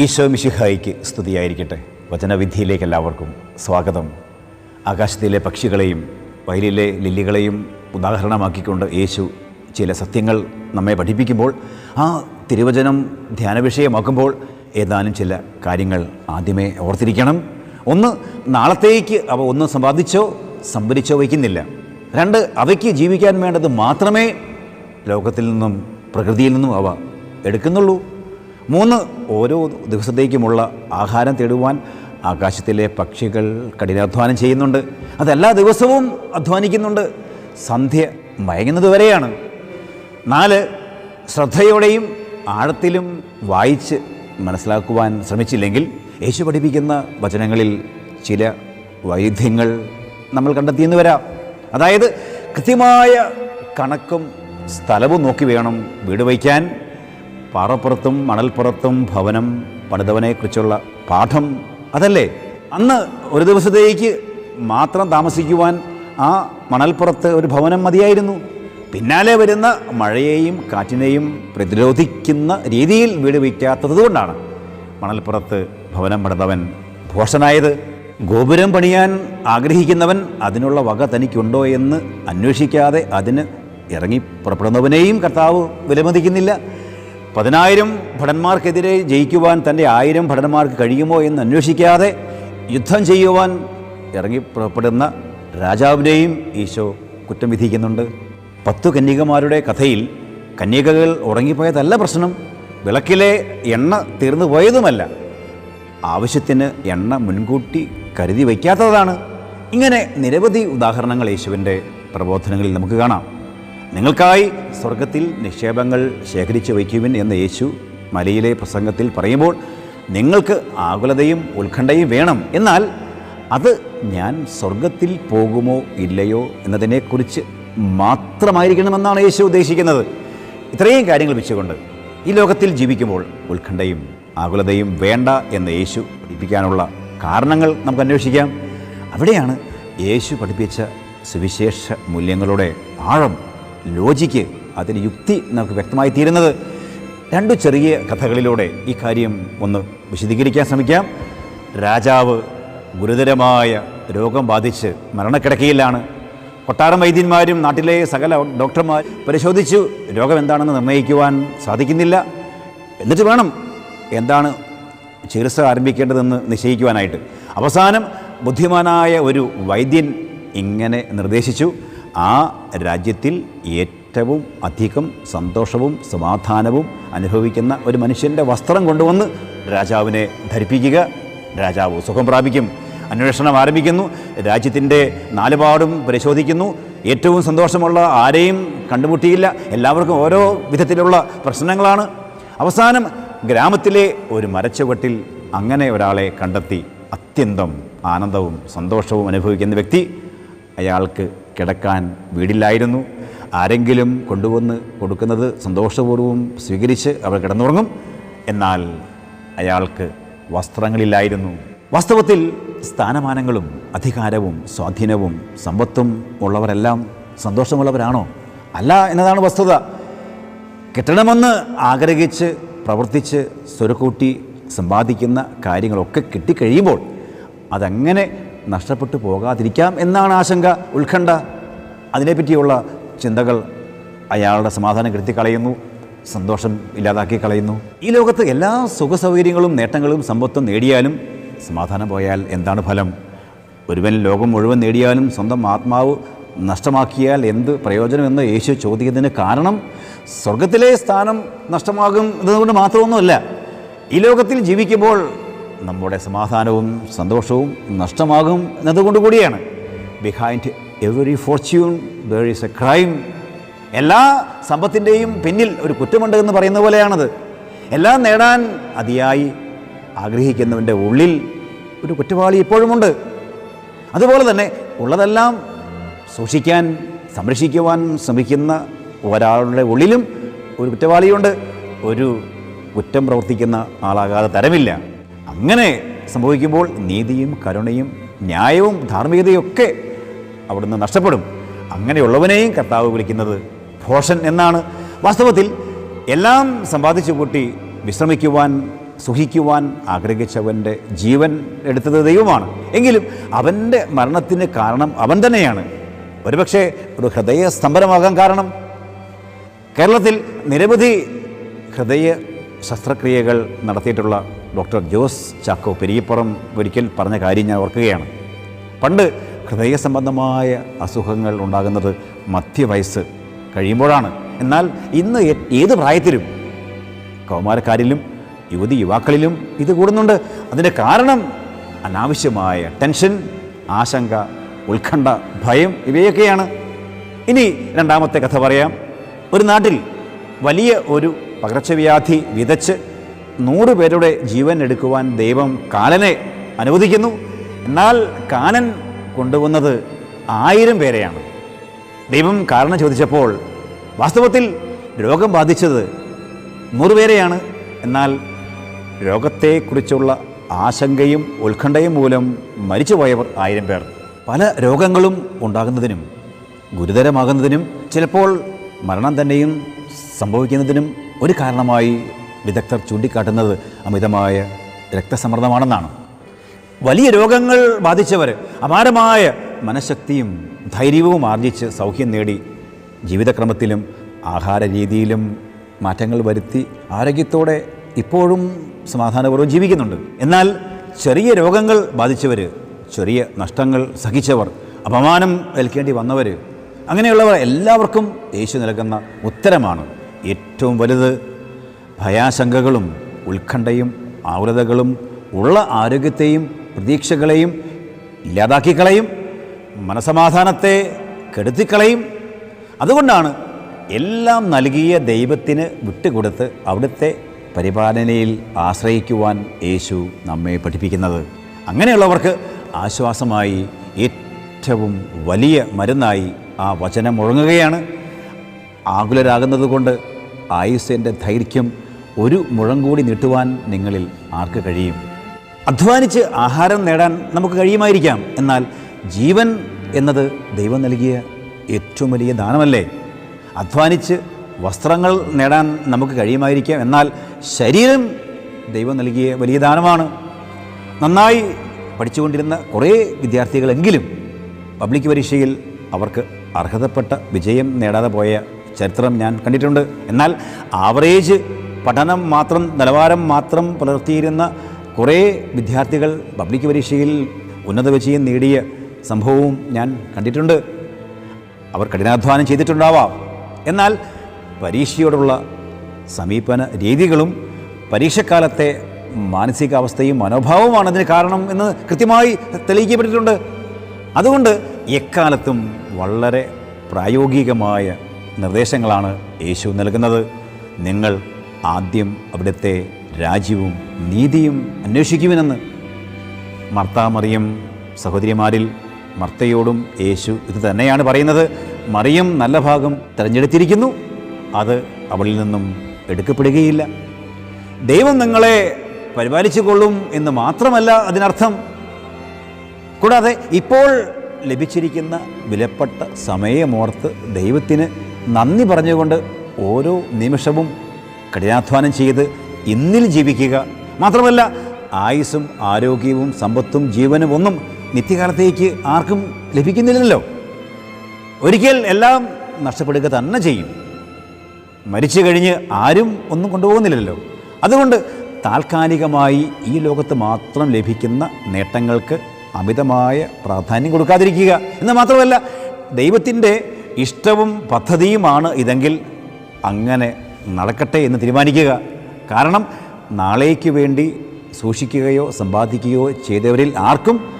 ഈശോ മിശിഹായിക്ക് സ്തുതിയായിരിക്കട്ടെ. വചനവിധിയിലേക്ക് എല്ലാവർക്കും സ്വാഗതം. ആകാശത്തിലെ പക്ഷികളെയും വയലിലെ ലില്ലികളെയും ഉദാഹരണമാക്കിക്കൊണ്ട് യേശു ചില സത്യങ്ങൾ നമ്മെ പഠിപ്പിക്കുമ്പോൾ ആ തിരുവചനം ധ്യാന വിഷയമാക്കുമ്പോൾ ഏതാനും ചില കാര്യങ്ങൾ ആദ്യമേ ഓർത്തിരിക്കണം. ഒന്ന് നാളത്തേക്ക് അവ ഒന്ന് സമ്പാദിച്ചോ സംഭരിച്ചോ വയ്ക്കുന്നില്ല. രണ്ട് അവയ്ക്ക് ജീവിക്കാൻ വേണ്ടത് മാത്രമേ ലോകത്തിൽ നിന്നും പ്രകൃതിയിൽ നിന്നും അവ എടുക്കുന്നുള്ളൂ. മൂന്ന് ഓരോ ദിവസത്തേക്കുമുള്ള ആഹാരം തേടുവാൻ ആകാശത്തിലെ പക്ഷികൾ കഠിനാധ്വാനം ചെയ്യുന്നുണ്ട്. അതെല്ലാ ദിവസവും അധ്വാനിക്കുന്നുണ്ട്. സന്ധ്യ മയങ്ങുന്നത് വരെയാണ്. നാല് ശ്രദ്ധയോടെയും ആഴത്തിലും വായിച്ച് മനസ്സിലാക്കുവാൻ ശ്രമിച്ചില്ലെങ്കിൽ യേശു പഠിപ്പിക്കുന്ന വചനങ്ങളിൽ ചില വൈരുദ്ധ്യങ്ങൾ നമ്മൾ കണ്ടെത്തിയെന്ന് വരാം. അതായത് കൃത്യമായ കണക്കും സ്ഥലവും നോക്കി വേണം വീട് വയ്ക്കാൻ. പാറപ്പുറത്തും മണൽപ്പുറത്തും ഭവനം പണിതവനെക്കുറിച്ചുള്ള പാഠം അതല്ലേ? അന്ന് ഒരു ദിവസത്തേക്ക് മാത്രം താമസിക്കുവാൻ ആ മണൽപ്പുറത്ത് ഒരു ഭവനം മതിയായിരുന്നു. പിന്നാലെ വരുന്ന മഴയെയും കാറ്റിനെയും പ്രതിരോധിക്കുന്ന രീതിയിൽ വീട് വയ്ക്കാത്തത് കൊണ്ടാണ് മണൽപ്പുറത്ത് ഭവനം പണിതവൻ ഭോഷനായത്. ഗോപുരം പണിയാൻ ആഗ്രഹിക്കുന്നവൻ അതിനുള്ള വക തനിക്കുണ്ടോ എന്ന് അന്വേഷിക്കാതെ അതിന് ഇറങ്ങി പുറപ്പെടുന്നവനെയും കർത്താവ് വിലമതിക്കുന്നില്ല. പതിനായിരം ഭടന്മാർക്കെതിരെ ജയിക്കുവാൻ തന്റെ ആയിരം ഭടന്മാർക്ക് കഴിയുമോ എന്ന് അന്വേഷിക്കാതെ യുദ്ധം ചെയ്യുവാൻ ഇറങ്ങി പുറപ്പെടുന്ന രാജാവിനെയും ഈശോ കുറ്റം വിധിക്കുന്നുണ്ട്. പത്തു കന്യകമാരുടെ കഥയിൽ കന്യകകൾ ഉറങ്ങിപ്പോയതല്ല പ്രശ്നം. വിളക്കിലെ എണ്ണ തീർന്നു പോയതുമല്ല. ആവശ്യത്തിന് എണ്ണ മുൻകൂട്ടി കരുതി വയ്ക്കാത്തതാണ്. ഇങ്ങനെ നിരവധി ഉദാഹരണങ്ങൾ യേശുവിന്റെ പ്രബോധനങ്ങളിൽ നമുക്ക് കാണാം. നിങ്ങൾക്കായി സ്വർഗത്തിൽ നിക്ഷേപങ്ങൾ ശേഖരിച്ചു വയ്ക്കുവിൻ എന്ന് യേശു മലയിലെ പ്രസംഗത്തിൽ പറയുമ്പോൾ നിങ്ങൾക്ക് ആകുലതയും ഉത്കണ്ഠയും വേണം. എന്നാൽ അത് ഞാൻ സ്വർഗത്തിൽ പോകുമോ ഇല്ലയോ എന്നതിനെക്കുറിച്ച് മാത്രമായിരിക്കണമെന്നാണ് യേശു ഉദ്ദേശിക്കുന്നത്. ഇത്രയും കാര്യങ്ങൾ വെച്ചുകൊണ്ട് ഈ ലോകത്തിൽ ജീവിക്കുമ്പോൾ ഉത്കണ്ഠയും ആകുലതയും വേണ്ട എന്ന് യേശു പഠിപ്പിക്കാനുള്ള കാരണങ്ങൾ നമുക്ക് അന്വേഷിക്കാം. അവിടെയാണ് യേശു പഠിപ്പിച്ച സുവിശേഷ മൂല്യങ്ങളുടെ ആഴം ലോജിക്ക് അതിന് യുക്തി നമുക്ക് വ്യക്തമായി തീരുന്നത്. രണ്ടു ചെറിയ കഥകളിലൂടെ ഈ കാര്യം ഒന്ന് വിശദീകരിക്കാൻ ശ്രമിക്കാം. രാജാവ് ഗുരുതരമായ രോഗം ബാധിച്ച് മരണക്കിടക്കയിലാണ്. കൊട്ടാരം വൈദ്യന്മാരും നാട്ടിലെ സകല ഡോക്ടർമാർ പരിശോധിച്ചു. രോഗം എന്താണെന്ന് നിർണയിക്കുവാൻ സാധിക്കുന്നില്ല. എന്നിട്ട് വേണം എന്താണ് ചികിത്സ ആരംഭിക്കേണ്ടതെന്ന് നിശ്ചയിക്കുവാനായിട്ട്. അവസാനം ബുദ്ധിമാനായ ഒരു വൈദ്യൻ ഇങ്ങനെ നിർദ്ദേശിച്ചു. ആ രാജ്യത്തിൽ ഏറ്റവും അധികം സന്തോഷവും സമാധാനവും അനുഭവിക്കുന്ന ഒരു മനുഷ്യന്റെ വസ്ത്രം കൊണ്ടുവന്ന് രാജാവിനെ ധരിപ്പിക്കുക. രാജാവ് സുഖം പ്രാപിക്കും. അന്വേഷണം ആരംഭിക്കുന്നു. രാജ്യത്തിന്റെ നാലുപാടും പരിശോധിക്കുന്നു. ഏറ്റവും സന്തോഷമുള്ള ആരെയും കണ്ടുമുട്ടിയില്ല. എല്ലാവർക്കും ഓരോ വിധത്തിലുള്ള പ്രശ്നങ്ങളാണ്. അവസാനം ഗ്രാമത്തിലെ ഒരു മരച്ചുവട്ടിൽ അങ്ങനെ ഒരാളെ കണ്ടെത്തി. അത്യന്തം ആനന്ദവും സന്തോഷവും അനുഭവിക്കുന്ന വ്യക്തി അയാൾക്ക് കിടക്കാൻ വീടില്ലായിരുന്നു. ആരെങ്കിലും കൊണ്ടുവന്ന് കൊടുക്കുന്നത് സന്തോഷപൂർവം സ്വീകരിച്ച് അവർ കിടന്നുറങ്ങും. എന്നാൽ അയാൾക്ക് വസ്ത്രങ്ങളില്ലായിരുന്നു. വാസ്തവത്തിൽ സ്ഥാനമാനങ്ങളും അധികാരവും സ്വാധീനവും സമ്പത്തും ഉള്ളവരെല്ലാം സന്തോഷമുള്ളവരാണോ? അല്ല എന്നതാണ് വസ്തുത. കിട്ടണമെന്ന് ആഗ്രഹിച്ച് പ്രവർത്തിച്ച് സ്വരക്കൂട്ടി സമ്പാദിക്കുന്ന കാര്യങ്ങളൊക്കെ കിട്ടിക്കഴിയുമ്പോൾ അതങ്ങനെ നഷ്ടപ്പെട്ടു പോകാതിരിക്കാം എന്നാണ് ആശങ്ക. ഉത്കണ്ഠ അതിനെപ്പറ്റിയുള്ള ചിന്തകൾ അയാളുടെ സമാധാനം കെടുത്തി കളയുന്നു സന്തോഷം ഇല്ലാതാക്കി കളയുന്നു. ഈ ലോകത്ത് എല്ലാ സുഖസൗകര്യങ്ങളും നേട്ടങ്ങളും സമ്പത്തും നേടിയാലും സമാധാനം പോയാൽ എന്താണ് ഫലം? ഒരുവൻ ലോകം മുഴുവൻ നേടിയാലും സ്വന്തം ആത്മാവ് നഷ്ടമാക്കിയാൽ എന്ത് പ്രയോജനമെന്ന് യേശു ചോദിക്കുന്നതിന് കാരണം സ്വർഗത്തിലെ സ്ഥാനം നഷ്ടമാകും എന്നതുകൊണ്ട് മാത്രമൊന്നുമല്ല ഈ ലോകത്തിൽ ജീവിക്കുമ്പോൾ നമ്മുടെ സമാധാനവും സന്തോഷവും നഷ്ടമാകും എന്നതുകൊണ്ട് കൂടിയാണ്. Behind every fortune there is a crime എല്ലാ സമ്പത്തിന്റെയും പിന്നിൽ ഒരു കുറ്റമുണ്ട് എന്ന് പറയുന്ന പോലെയാണത്. എല്ലാം നേടാൻ അതിയായി ആഗ്രഹിക്കുന്നവന്റെ ഉള്ളിൽ ഒരു കുറ്റവാളി ഇപ്പോഴുമുണ്ട്. അതുപോലെ തന്നെ ഉള്ളതെല്ലാം സൂക്ഷിക്കാൻ സംരക്ഷിക്കുവാൻ ശ്രമിക്കുന്ന ഒരാളുടെ ഉള്ളിലും ഒരു കുറ്റവാളിയുണ്ട്. ഒരു കുറ്റം പ്രവർത്തിക്കുന്ന ആളാകാതെ തരമില്ല. അങ്ങനെ സംഭവിക്കുമ്പോൾ നീതിയും കരുണയും ന്യായവും ധാർമ്മികതയൊക്കെ അവിടുന്ന് നഷ്ടപ്പെടും. അങ്ങനെയുള്ളവനെയും കർത്താവ് വിളിക്കുന്നത് ഭോഷൻ എന്നാണ്. വാസ്തവത്തിൽ എല്ലാം സമ്പാദിച്ചു കൂട്ടി വിശ്രമിക്കുവാൻ സുഖിക്കുവാൻ ആഗ്രഹിച്ചവന്റെ ജീവൻ എടുത്തത് ദൈവമാണ്. എങ്കിലും അവന്റെ മരണത്തിന് കാരണം അവൻ തന്നെയാണ്. ഒരുപക്ഷെ ഒരു ഹൃദയ സ്തംഭനമാകാൻ കാരണം. കേരളത്തിൽ നിരവധി ഹൃദയ ശസ്ത്രക്രിയകൾ നടത്തിയിട്ടുള്ള ഡോക്ടർ ജോസ് ചാക്കോ പെരിയപ്പുറം ഒരിക്കൽ പറഞ്ഞ കാര്യം ഞാൻ ഓർക്കുകയാണ്. പണ്ട് ഹൃദയ സംബന്ധമായ അസുഖങ്ങൾ ഉണ്ടാകുന്നത് മധ്യവയസ്സ് കഴിയുമ്പോഴാണ്. എന്നാൽ ഇന്ന് ഏത് പ്രായത്തിലും കൗമാരക്കാരിലും യുവതി യുവാക്കളിലും ഇത് കൂടുന്നുണ്ട്. അതിന്റെ കാരണം അനാവശ്യമായ ടെൻഷൻ ആശങ്ക ഉത്കണ്ഠ ഭയം ഇവയൊക്കെയാണ്. ഇനി രണ്ടാമത്തെ കഥ പറയാം. ഒരു നാട്ടിൽ വലിയ ഒരു പകർച്ചവ്യാധി വിതച്ച് നൂറ് പേരുടെ ജീവൻ എടുക്കുവാൻ ദൈവം കാലനെ അനുവദിക്കുന്നു. എന്നാൽ കാലൻ കൊണ്ടുവന്നത് ആയിരം പേരെയാണ്. ദൈവം കാരണം ചോദിച്ചപ്പോൾ വാസ്തവത്തിൽ രോഗം ബാധിച്ചത് നൂറുപേരെയാണ്. എന്നാൽ രോഗത്തെക്കുറിച്ചുള്ള ആശങ്കയും ഉത്കണ്ഠയും മൂലം മരിച്ചുപോയവർ ആയിരം പേർ. പല രോഗങ്ങളും ഉണ്ടാകുന്നതിനും ഗുരുതരമാകുന്നതിനും ചിലപ്പോൾ മരണം തന്നെയും സംഭവിക്കുന്നതിനും ഒരു കാരണമായി വിദഗ്ധർ ചൂണ്ടിക്കാട്ടുന്നത് അമിതമായ രക്തസമ്മർദ്ദമാണെന്നാണ്. വലിയ രോഗങ്ങൾ ബാധിച്ചവർ അപാരമായ മനഃശക്തിയും ധൈര്യവും ആർജിച്ച് സൗഖ്യം നേടി ജീവിതക്രമത്തിലും ആഹാര രീതിയിലും മാറ്റങ്ങൾ വരുത്തി ആരോഗ്യത്തോടെ ഇപ്പോഴും സമാധാനപൂർവം ജീവിക്കുന്നുണ്ട്. എന്നാൽ ചെറിയ രോഗങ്ങൾ ബാധിച്ചവർ ചെറിയ നഷ്ടങ്ങൾ സഹിച്ചവർ അപമാനം ഏൽക്കേണ്ടി വന്നവർ അങ്ങനെയുള്ളവർ എല്ലാവർക്കും യേശു നൽകുന്ന ഉത്തരമാണ്. ഏറ്റവും വലുത് ഭയാശങ്കകളും ഉത്കണ്ഠയും ആകുലതകളും ഉള്ള ആരോഗ്യത്തെയും പ്രതീക്ഷകളെയും ഇല്ലാതാക്കിക്കളയും മനസമാധാനത്തെ കെടുത്തിക്കളയും. അതുകൊണ്ടാണ് എല്ലാം നൽകിയ ദൈവത്തിന് വിട്ടുകൊടുത്ത് അവിടുത്തെ പരിപാലനയിൽ ആശ്രയിക്കുവാൻ യേശു നമ്മെ പഠിപ്പിക്കുന്നത്. അങ്ങനെയുള്ളവർക്ക് ആശ്വാസമായി ഏറ്റവും വലിയ മരുന്നായി ആ വചനം മുഴങ്ങുകയാണ്. ആകുലരാകുന്നത് കൊണ്ട് ആയുസ്സിന്റെ ദൈർഘ്യം ഒരു മുഴം കൂടി നീട്ടുവാൻ നിങ്ങളിൽ ആർക്ക് കഴിയും? അധ്വാനിച്ച് ആഹാരം നേടാൻ നമുക്ക് കഴിയുമായിരിക്കാം. എന്നാൽ ജീവൻ എന്നത് ദൈവം നൽകിയ ഏറ്റവും വലിയ ദാനമല്ലേ? അധ്വാനിച്ച് വസ്ത്രങ്ങൾ നേടാൻ നമുക്ക് കഴിയുമായിരിക്കാം. എന്നാൽ ശരീരം ദൈവം നൽകിയ വലിയ ദാനമാണ്. നന്നായി പഠിച്ചുകൊണ്ടിരുന്ന കുറേ വിദ്യാർത്ഥികളെങ്കിലും പബ്ലിക് പരീക്ഷയിൽ അവർക്ക് അർഹതപ്പെട്ട വിജയം നേടാതെ പോയ ചരിത്രം ഞാൻ കണ്ടിട്ടുണ്ട്. എന്നാൽ ആവറേജ് പഠനം മാത്രം നിലവാരം മാത്രം പുലർത്തിയിരുന്ന കുറേ വിദ്യാർത്ഥികൾ പബ്ലിക് പരീക്ഷയിൽ ഉന്നത വിജയം നേടിയ സംഭവവും ഞാൻ കണ്ടിട്ടുണ്ട്. അവർ കഠിനാധ്വാനം ചെയ്തിട്ടുണ്ടാവാം. എന്നാൽ പരീക്ഷയോടുള്ള സമീപന രീതികളും പരീക്ഷക്കാലത്തെ മാനസികാവസ്ഥയും മനോഭാവവുമാണ് അതിന് കാരണം എന്ന് കൃത്യമായി തെളിയിക്കപ്പെട്ടിട്ടുണ്ട്. അതുകൊണ്ട് എക്കാലത്തും വളരെ പ്രായോഗികമായ നിർദ്ദേശങ്ങളാണ് യേശു നൽകുന്നത്. നിങ്ങൾ ആദ്യം അവിടുത്തെ രാജ്യവും നീതിയും അന്വേഷിക്കുമെന്ന് മർത്താ മറിയം സഹോദരിമാരിൽ മർത്തയോടും യേശു ഇത് തന്നെയാണ് പറയുന്നത്. മറിയം നല്ല ഭാഗം തിരഞ്ഞെടുത്തിരിക്കുന്നു. അത് അവളിൽ നിന്നും എടുക്കപ്പെടുകയില്ല. ദൈവം നിങ്ങളെ പരിപാലിച്ചു കൊള്ളും എന്ന് മാത്രമല്ല അതിനർത്ഥം. കൂടാതെ ഇപ്പോൾ ലഭിച്ചിരിക്കുന്ന വിലപ്പെട്ട സമയമോർത്ത് ദൈവത്തിന് നന്ദി പറഞ്ഞുകൊണ്ട് ഓരോ നിമിഷവും കഠിനാധ്വാനം ചെയ്ത് ഇന്നിൽ ജീവിക്കുക. മാത്രമല്ല ആയുസ്സും ആരോഗ്യവും സമ്പത്തും ജീവനും ഒന്നും നിത്യകാലത്തേക്ക് ആർക്കും ലഭിക്കുന്നില്ലല്ലോ. ഒരിക്കൽ എല്ലാം നഷ്ടപ്പെടുക തന്നെ ചെയ്യും. മരിച്ചു കഴിഞ്ഞ് ആരും ഒന്നും കൊണ്ടുപോകുന്നില്ലല്ലോ. അതുകൊണ്ട് താൽക്കാലികമായി ഈ ലോകത്ത് മാത്രം ലഭിക്കുന്ന നേട്ടങ്ങൾക്ക് അമിതമായ പ്രാധാന്യം കൊടുക്കാതിരിക്കുക. എന്ന് മാത്രമല്ല ദൈവത്തിന്റെ ഇഷ്ടവും പദ്ധതിയുമാണ് ഇതെങ്കിൽ അങ്ങനെ നടക്കട്ടെ എന്ന് തീരുമാനിക്കുക. കാരണം നാളേക്ക് വേണ്ടി സൂക്ഷിക്കുകയോ സമ്പാദിക്കുകയോ ചെയ്തവരിൽ ആർക്കും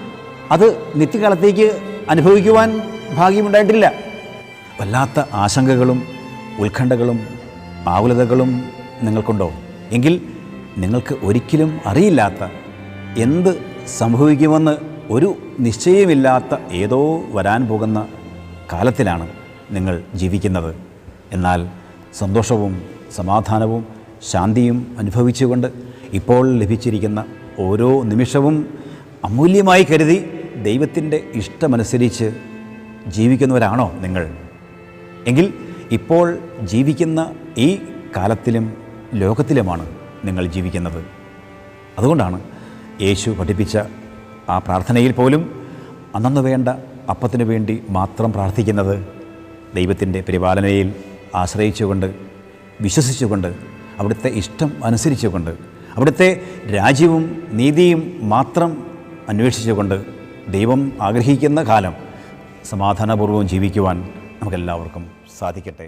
അത് നിത്യകാലത്തേക്ക് അനുഭവിക്കുവാൻ ഭാഗ്യമുണ്ടായിട്ടില്ല. വല്ലാത്ത ആശങ്കകളും ഉത്കണ്ഠകളും ആകുലതകളും നിങ്ങൾക്കുണ്ടോ? എങ്കിൽ നിങ്ങൾക്ക് ഒരിക്കലും അറിയില്ലാത്ത എന്ത് സംഭവിക്കുമെന്ന് ഒരു നിശ്ചയമില്ലാത്ത ഏതോ വരാൻ പോകുന്ന കാലത്തിലാണ് നിങ്ങൾ ജീവിക്കുന്നത്. എന്നാൽ സന്തോഷവും സമാധാനവും ശാന്തിയും അനുഭവിച്ചുകൊണ്ട് ഇപ്പോൾ ലഭിച്ചിരിക്കുന്ന ഓരോ നിമിഷവും അമൂല്യമായി കരുതി ദൈവത്തിന്റെ ഇഷ്ടമനുസരിച്ച് ജീവിക്കുന്നവരാണോ നിങ്ങൾ? എങ്കിൽ ഇപ്പോൾ ജീവിക്കുന്ന ഈ കാലത്തിലും ലോകത്തിലുമാണ് നിങ്ങൾ ജീവിക്കുന്നത്. അതുകൊണ്ടാണ് യേശു പഠിപ്പിച്ച ആ പ്രാർത്ഥനയിൽ പോലും അന്നു വേണ്ട അപ്പത്തിനു വേണ്ടി മാത്രം പ്രാർത്ഥിക്കുന്നത് ദൈവത്തിന്റെ പരിപാലനയിൽ ആശ്രയിച്ചുകൊണ്ട് വിശ്വസിച്ചുകൊണ്ട് അവിടുത്തെ ഇഷ്ടം അനുസരിച്ചുകൊണ്ട് അവിടുത്തെ രാജ്യവും നീതിയും മാത്രം അന്വേഷിച്ചുകൊണ്ട് ദൈവം ആഗ്രഹിക്കുന്ന കാലം സമാധാനപൂർവം ജീവിക്കുവാൻ നമുക്കെല്ലാവർക്കും സാധിക്കട്ടെ.